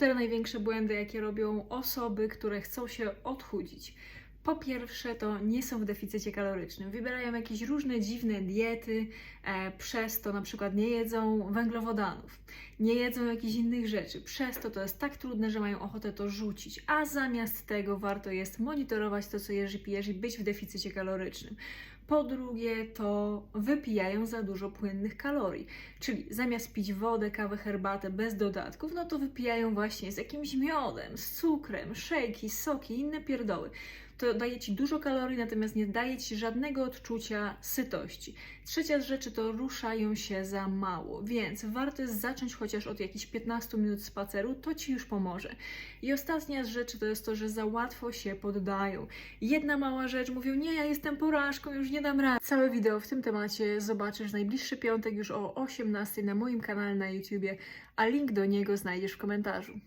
cztery największe błędy, jakie robią osoby, które chcą się odchudzić. Po pierwsze, to nie są w deficycie kalorycznym. Wybierają jakieś różne dziwne diety, e, przez to na przykład nie jedzą węglowodanów, nie jedzą jakichś innych rzeczy. Przez to to jest tak trudne, że mają ochotę to rzucić. A zamiast tego warto jest monitorować to, co jesz i pijesz i być w deficycie kalorycznym. Po drugie, to wypijają za dużo płynnych kalorii, czyli zamiast pić wodę, kawę, herbatę bez dodatków, no to wypijają właśnie z jakimś miodem, z cukrem, szejki, soki, inne pierdoły. To daje ci dużo kalorii, natomiast nie daje ci żadnego odczucia sytości. Trzecia z rzeczy to ruszają się za mało, więc warto jest zacząć chociaż od jakichś 15 minut spaceru, to ci już pomoże. I ostatnia z rzeczy to jest to, że za łatwo się poddają. Jedna mała rzecz, mówią, nie, ja jestem porażką, już nie dam rady. Całe wideo w tym temacie zobaczysz najbliższy piątek już o 18 na moim kanale na YouTubie, a link do niego znajdziesz w komentarzu.